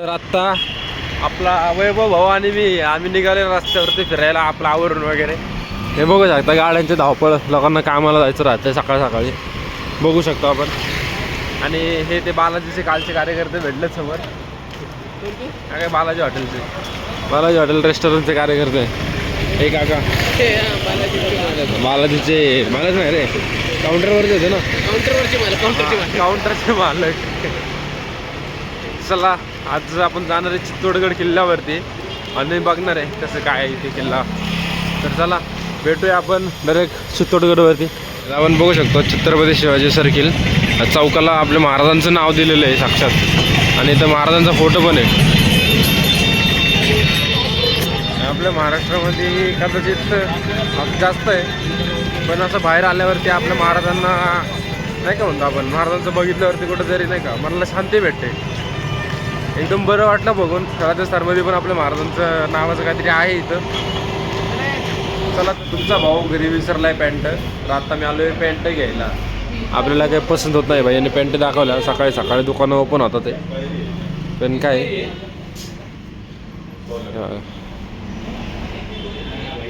तर आत्ता आपला वैभव भाऊ आणि मी आम्ही निघाले रस्त्यावरती फिरायला आपलं आवरून वगैरे. हे बघू शकता गाड्यांचे धावपळ लोकांना कामाला जायचं राहतं सकाळ सकाळी. बघू शकतो आपण. आणि हे ते बालाजीचे कालचे कार्यकर्ते भेटलेत समोर. काय बालाजी हॉटेलचे. बालाजी हॉटेल रेस्टॉरंटचे कार्यकर्ते. हे काका. बालाजीचे मालक नाही रे. काउंटरवरचे होते ना. काउंटरवरचे माल काउंटरचे माल काउंटरचे मालक. चला आज आपण जाणार आहे चित्तोडगड किल्ल्यावरती. आणि बघणार आहे कसं काय आहे इथे किल्ला. तर चला भेटूया आपण डायरेक्ट चित्तोडगडवरती. आपण बघू शकतो छत्रपती शिवाजी सर्किल चौकाला आपल्या महाराजांचं नाव दिलेलं आहे साक्षात. आणि इथं महाराजांचा फोटो पण आहे. आपल्या महाराष्ट्रामध्ये कदाचित जास्त आहे. पण असं बाहेर आल्यावरती आपल्या महाराजांना नाही का म्हणतो आपण महाराजांचं बघितल्यावरती कुठंतरी नाही का मनाला शांती भेटते. एकदम बरं वाटलं बघून. राजस्थानमध्ये पण आपल्या महाराजांचं नावाचं काहीतरी आहे इथं. चला तुमचा भाऊ घरी विसरलाय पॅन्ट. तर आता मी आलो आहे पॅन्ट घ्यायला. आपल्याला काही पसंत होत नाही भाई. यांनी पॅन्ट दाखवल्या. सकाळी सकाळी दुकानं ओपन होतं ते. पण काय?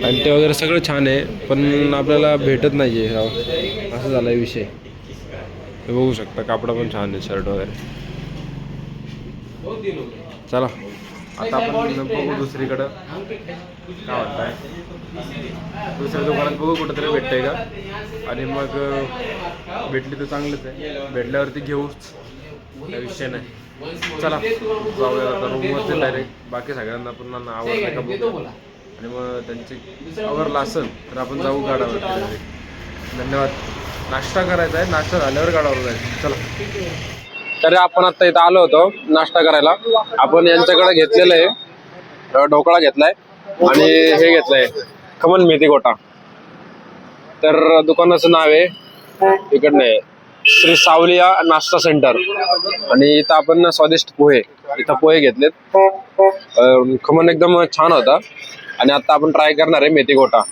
पॅन्ट वगैरे सगळं छान आहे. पण आपल्याला भेटत नाही आहे असं झालं आहे विषय बघू शकता. कापडा पण छान आहे शर्ट वगैरे. चला. आता आपण बघू दुसरीकडं. काय वाटतंय? दुसऱ्या दुकानात बघू कुठंतरी भेटतंय का? आणि मग भेटली तर चांगलंच आहे. भेटल्यावरती घेऊच. काही विषय नाही. चला जाऊया आता रूमवरती डायरेक्ट बाकी सगळ्यांना पुन्हा आवडलं का बघू. आणि मग त्यांची आवडला असेल तर आपण जाऊ गाडावर धन्यवाद. नाश्ता करायचा आहे. नाश्ता झाल्यावर गाडावर जायचं. चला. तरी आपण आता इथं आलो होतो नाश्ता करायला. आपण यांच्याकडे घेतलेलं आहे. ढोकळा घेतलाय आणि हे घेतलंय. खमन मेथी गोटा. तर दुकानाचं नाव आहे इकडनं आहे. श्री सावलिया नाश्ता सेंटर. आणि इथं आपण स्वादिष्ट पोहे इथं पोहे घेतलेत. खमन एकदम छान होता. आणि आता आपण ट्राय करणार आहे मेथी गोटा.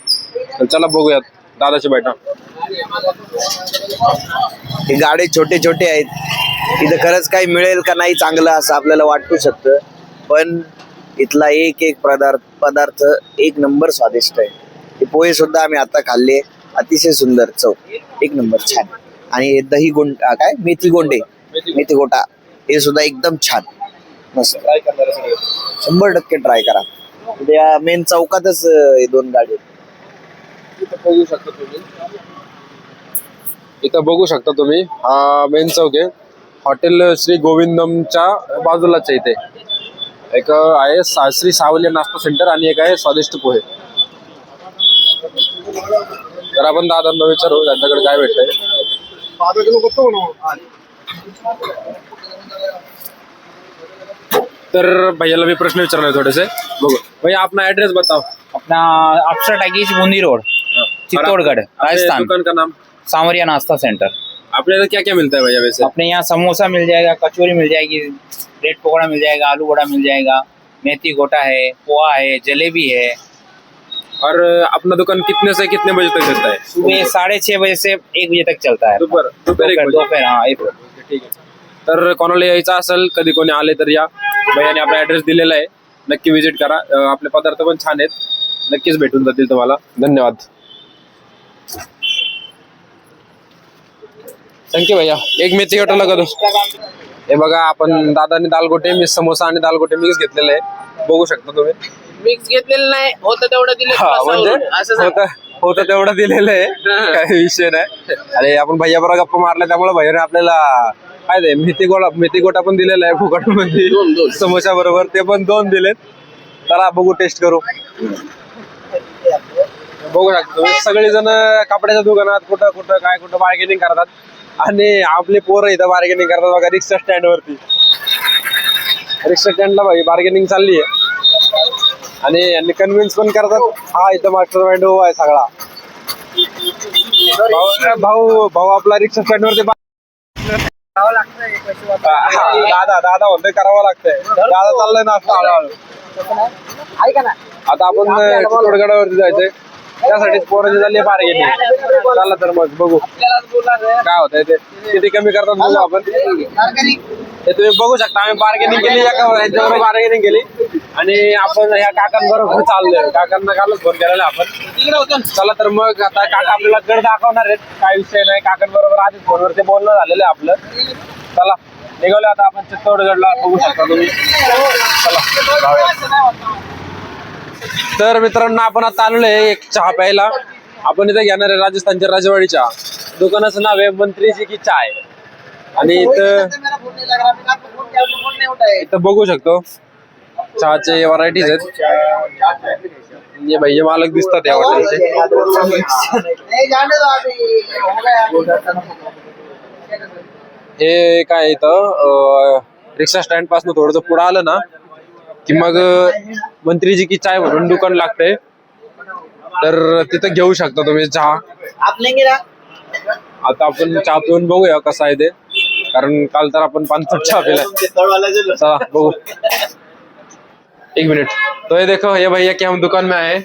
चला बघूयात दादाची बैठा हे गाडे छोटे छोटे आहेत. इथं खरंच काही मिळेल का नाही चांगलं असं आपल्याला वाटू शकतं. पण इथला एक एक पदार्थ पदार्थ एक नंबर स्वादिष्ट आहे. हे पोहे सुद्धा आम्ही आता खाल्ले. अतिशय सुंदर चव. एक नंबर छान. आणि दही गोंड काय? मेथी गोंडे. मेथी गोटा. हे सुद्धा एकदम छान. मस्त. शंभर टक्के ट्राय करा. उद्या मेन चौकातच हे दोन गाडी बघू शकता तुम्ही. इथं बघू शकता तुम्ही. हा मेन चौक आहे. हॉटेल श्री गोविंदमच्या बाजूलाच आहे इथे. एक आहे सा- श्री सावली नाश्ता सेंटर आणि एक आहे स्वादिष्ट पोहे. तर आपण दादांना विचारू त्यांच्याकडे काय भेटतंय. तर भैयाला मी प्रश्न आहे थोडेसे. बघू. भैया अपना एड्रेस बताओ. अपना अप्सरा टैगीज बूंदी रोड चित्तौड़गढ़ राजस्थान. दुकान का नाम? सांवरिया नाश्ता सेंटर. इधर क्या क्या मिलता है भैया वैसे? अपने यहाँ समोसा मिल जाएगा कचौरी मिल जाएगी ब्रेड पकौड़ा मिल जाएगा आलू बड़ा मिल जाएगा मेथी गोटा है पोहा है जलेबी है। और अपना दुकान कितने से कितने बजे तक चलता है? सुबह साढ़े छः बजे से एक बजे तक चलता है। दुपार दुपार दोपहर दोपहर हाँ एक ठीक आहे तर कोणाला यायचं असेल कधी कोणी आले तर या. भैयाने आपला ऍड्रेस दिलेला आहे. नक्की विज़िट करा. अं, आपले पदार्थ पण छान आहेत. नक्कीच भेटून जातील तुम्हाला. धन्यवाद. थँक्यू भैया. एक मेथी गोटा का दो हे बघा आपण दादाने दालगोटे मी समोसा आणि दालगोटे मिक्स घेतलेले आहे बघू शकता तुम्ही. मिक्स घेतलेलं नाही होतं तेवढं दिलं हा म्हणजे असं सांग. होतं होतं तेवढं दिलेलं आहे. काही विषय नाही. अरे आपण भैया बरोबर गप्पा मारल्या त्यामुळे भैयाने आपल्याला काय ते मेथी गोळा मेथी गोटा पण दिलेला आहे फुकटमध्ये समोसा बरोबर ते पण दोन दिलेत. चला बघू टेस्ट करू. बघू शकतो सगळे जण कपड्याच्या दुकानात कुठं कुठं काय कुठं बार्गेनिंग करतात. आणि आपले पोरं इथं बार्गेनिंग करतात बघा रिक्षा स्टँड वरती. रिक्षा स्टँडला भाई बार्गेनिंग चालली आहे. आणि यांनी कन्व्हिन्स पण करतात हा इथं मास्टर माइंड आहे सगळा. भाऊ भाऊ आपला रिक्षा स्टँड वरती दादा दादा म्हणतोय करावं लागतंय. दादा चाललंय नाश्ता हळूहळू. आता आपण चितोडगडावरती जायचंय. त्यासाठीच पोराची झाली बार्गेनिंग चला तर मग बघू. काय होतंय ते? किती कमी करतात बघू आपण? ते तुम्ही बघू शकता आम्ही बार्गेनिंग केली याच्याबरोबर बार्गेनिंग केली. आणि आपण ह्या काकांबरोबर चाललोय. काकांना कालच फोन केलेला आपण. चला तर मग आता काका आपल्याला गड दाखवणार आहेत. काय विषय नाही काकांबरोबर आधीच फोनवरती बोलणं झालेलं आहे आपलं. चला निघालो आता आपण चित्तोडगडला. बघू शकता तुम्ही. चला तर मित्रांनो आपण आता आलेलो आहे एक चहा प्यायला. आपण इथे घेणार आहे राजस्थानच्या राजवाडीच्या. दुकानाचं नाव आहे मंत्रीजी की चाय. आणि इथं इथं बघू शकतो. चहाचे व्हरायटीज आहेत. ये भैया मालक दिसतात या हॉटेलचे हे काय इथं रिक्षा स्टँडपासून थोडस पुढे आलं ना की मग मंत्रीजी की चाय म्हणून दुकान लागतंय. तर तिथं घेऊ शकता तुम्ही चहा. आता आपण चहा पिऊन बघूया कसा आहे ते. कारण काल तर आपण पानसट चहा पिलाय. चला बघू. एक मिनट. तो ये देखो ये भैया की हम दुकान में आए.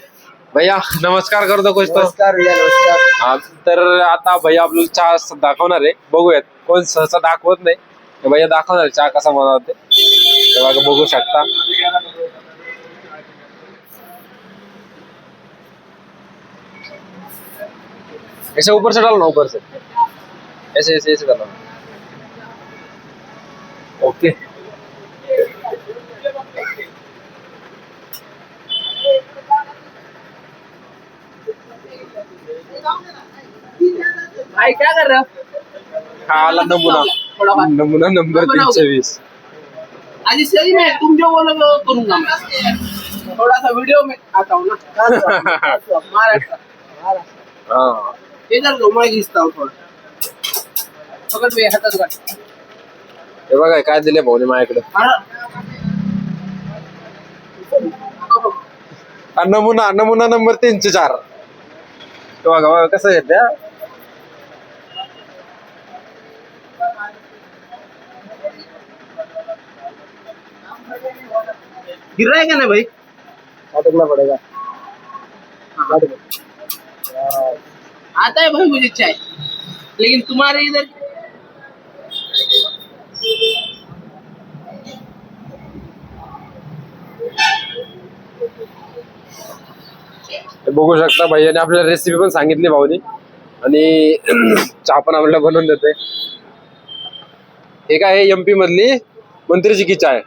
भैया नमस्कार कर दो कुछ तो. नमस्कार भैया नमस्कार. हा, तर आता भैया आपल्याला चहा दाखवणार आहे. बघूयात. कोण सहसा दाखवत नाही. हे भैया दाखवणार आहे चहा कसा बनवते ते बघा बघू शकता. ऐसे ऊपर से डालो ना ऊपर से ऐसे ऐसे ऐसे डालो ओके. भाई क्या कर रहे हो हा आला नमुना. नमुना नंबर तीनशे वीस. अजी सही में तुम जो बोलोगे वो करूंगा मैं थोड़ा सा वीडियो में आता हूँ ना महाराष्ट्र हा मैं खींचता हूँ थोड़ा हे बघा काय दिले भाऊने माझ्याकडे? नमुना नमुना नंबर तीनशे चार. बघा बघा कसं येते गिर रहा है क्या ना भाई? अटकना पड़ेगा. आता है भाई मुझे चाय. लेकिन तुम्हारे इधर बघू शकता भैयाने आपल्याला रेसिपी पण सांगितली भाऊनी. आणि चहा पण आपल्याला बनवून देते. हे काय एमपी मधली मंत्रीची की चाय.